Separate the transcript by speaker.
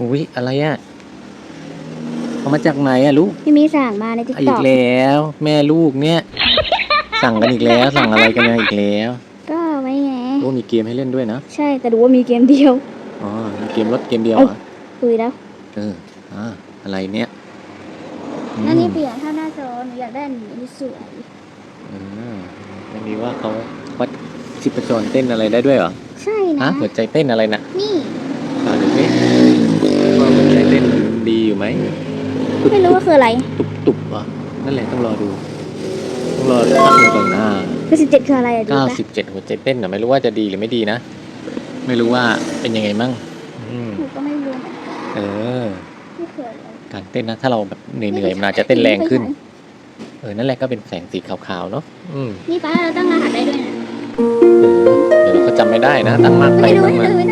Speaker 1: อุ้ยอะไรอะเอามาจากไหนอะลูก
Speaker 2: พี่มีสั่งมาในติ๊ก
Speaker 1: อี
Speaker 2: ต็อกก
Speaker 1: แล้ว แม่ลูกเนี่ย สั่งกันอีกแล้ว สั่งอะไรกันเนี่ยอีกแล้ว
Speaker 2: ก็ไว้ไง
Speaker 1: โอ้มีเกมให้เล่นด้วยนะ
Speaker 2: ใช่แต่ดูว่ามีเกมเดียว
Speaker 1: อ๋อมีเกมรถเกมเดียวเหรอ
Speaker 2: คุยแล้ว
Speaker 1: เอออ่าอะไรเนี่ย
Speaker 2: นั่นนี่
Speaker 1: อืม
Speaker 2: เปลี่ยนถ้าหน้าจอหนูอยากได้อันนี้สวย
Speaker 1: อืมไม่มีว่าเขาวัดชิปจรเต้นอะไรได้ด้วยเหรอ
Speaker 2: ใช่
Speaker 1: ฮะ
Speaker 2: นะ
Speaker 1: หัวใจเต้นอะไรนะ
Speaker 2: นี่
Speaker 1: ตาดูสิว่าหัวใจเต้นดีอยู่ ไหม
Speaker 2: ไม่รู้ว่าคืออะไร
Speaker 1: ตุบตุบๆเหรอะนั่นแหละต้องรอดู ต้องรอดูพักหนึ่งก่อนหน้า
Speaker 2: คือสิบเจ็ดคืออะไรอะดู
Speaker 1: เก้า
Speaker 2: ปะ
Speaker 1: สิบเจ็ดหัวใจเต้นนะไม่รู้ว่าจะดีหรือไม่ดีนะ ไม่รู้ว่าเป็นยังไงมั่งอืม
Speaker 2: หนูก็ไม่รู้เหมือนกัน
Speaker 1: เออ
Speaker 2: ไม่คืออะไร
Speaker 1: การเต้นนะถ้าเราแบบเหนื่อยๆมันอาจจะเต้นแรงขึ้น เออนั่นแหละก็เป็นแสงสีขาวๆเนาะอืม
Speaker 2: นี่ป้าเราตั้งรหัสได้ด้วยนะ
Speaker 1: เออเดี๋ยวเราก็จำไม่ได้นะตั้งมากไป
Speaker 2: ไม่รู้
Speaker 1: ตั้ง
Speaker 2: ไม่
Speaker 1: มา
Speaker 2: รู้ไม่ได้